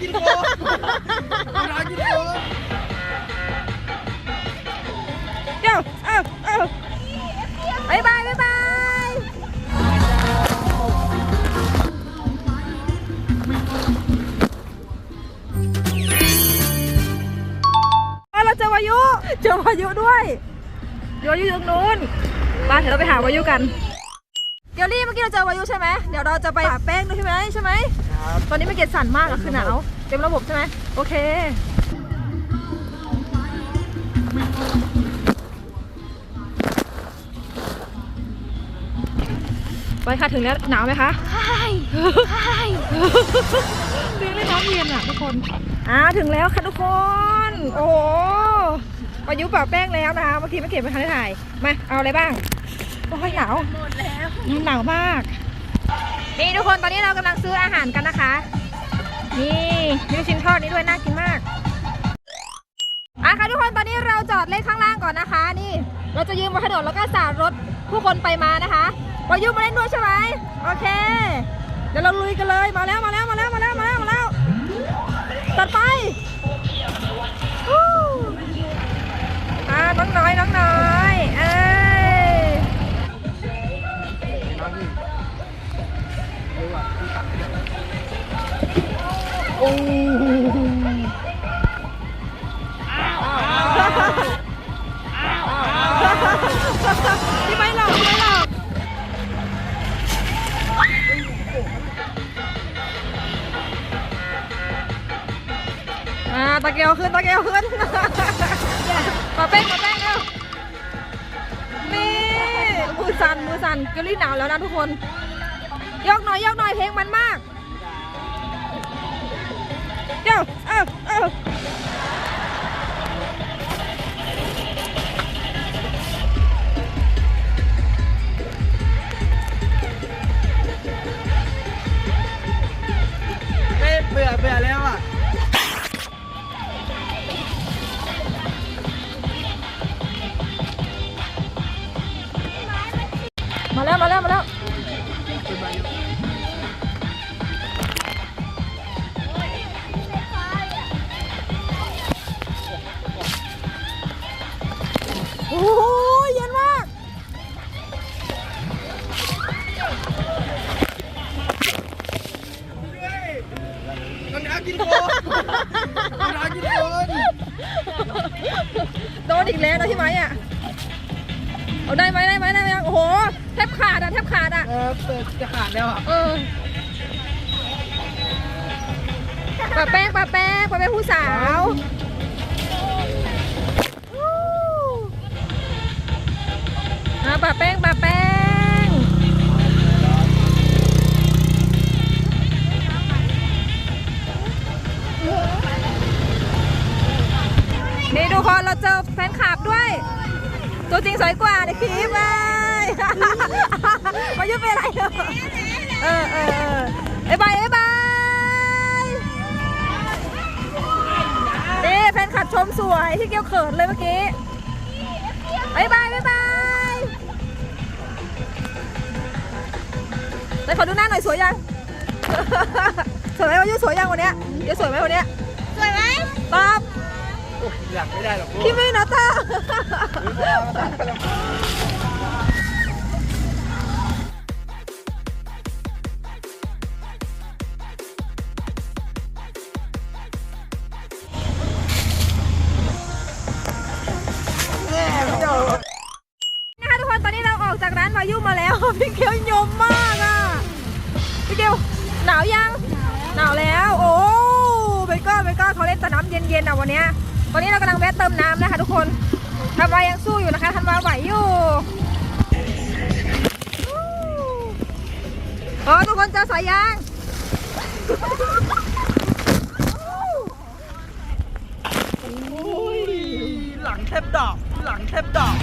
กินโค้งน้ากินโคเดี๋ยวเอาเอาบายบายบายบายอะเราเจอวายุ เจอวายุด้วยววายุอยู่ตรงนู้นมาเดี๋ยวเราไปหาวายุกัน เดี๋ยวรีบเมื่อกี้เราเจอวายุใช่ไหมเดี๋ยวเราจะไปหาแป้งด้วยใช่ไหมใช่ไหมครับตอนนี้ไม่เกตสั่นมากอะคือหนาวเต็มระบบใช่ไหมโอเคไปค่ะถึงแล้วหนาวไหมคะใช่ใช่เล่นน้ำเย็นอะทุกคนอ่าถึงแล้วค่ะทุกคน โอ้โหประยุกต์ปะแป้งแล้วนะคะเมื่อกี้ไม่เก็บไปทันได้ถ่ายมาเอาอะไรบ้างโอ้ยหนาวหมดแล้ว หนาวมาก นี่ทุกคนตอนนี้เรากำลังซื้ออาหารกันนะคะ นี่มีลูกชิ้นทอดนี้ด้วยน่ากินมากอะค่ะทุกคนตอนนี้เราจอดเล่นข้างล่างก่อนนะคะ นี่ เราจะยืมบนถนนแล้วก็สาดรถผู้คนไปมานะคะวายุมาเล่นด้วยใช่ไหมโอเค เดี๋ยวเราลุยกันเลยมาแล้วมาแล้วมาแล้วมาแล้วมาแล้วมาแล้วตัดไป พี่ไม่หลอกที่ไม่หลอกอ่าตะเกียวขึ้นตะเกียวขึ้นมาเป้งมาเป้งเร็วนี่มือสั่นมือสั่นเกลลี่หนาวแล้วนะทุกคนยกหน่อยยกหน่อยเพลงมันมาก เดี๋ยวเอ้าเอ้าเฮ้ยเบื่อเบื่อแล้วอะ มาแล้ว มาแล้ว มาแล้ว กินโค้งน้ากินคนโดนอีกแล้วนะพี่ไม้อะเอาได้ไหมได้ไหมได้ไหมโอ้โหแทบขาดอะแทบขาดอะเออเปิดจะขาดแล้วอะเออปะแป้งปะแป้งปะแป้งผู้สาว ตัวจริงสวยกว่าในคลิปเลยมายุเป็นอะไรเออเออเออบายบายบายนี่แฟนคลับชมสวยที่เกียวเขินเลยเมื่อกี้บายบายบายบายแต่ขอดูหน้าหน่อยสวยยังสวยไหมวันนี้สวยยังวันเนี้ยเดี๋ยวสวยไหมวันเนี้ยสวยไหมตอบโอ้ยากไม่ได้หรอกคิมินาตาแม่เจ้านะคะทุกคนตอนนี้เราออกจากร้านวายุมาแล้ว พี่เกียวยมมากอะพี่เกียวหนาวยังหนาวแล้ว โอ้เบเกอร์เบเกอร์เขาเล่นแต่น้ำเย็นๆอะวันเนี้ย ตอนนี้เรากำลังแวะเติมน้ำนะคะทุกคนธันวายังสู้อยู่นะคะธันวาไหวอยู่โอ้ทุกคนเจอสายยางอุ้ยหลังแทบดอก หลังแทบดอก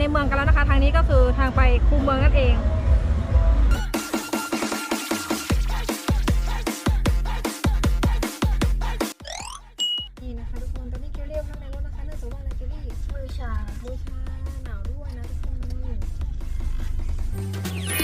ในเมืองกันแล้วนะคะ ทางนี้ก็คือทางไปคูเมืองนั่นเองนี่นะคะทุกคนตอนนี้เกลเรียบข้างในรถนะคะเนื่องจากว่าอะไรเกลลี่มือชาบูชาหนาวด้วยนะทุกคน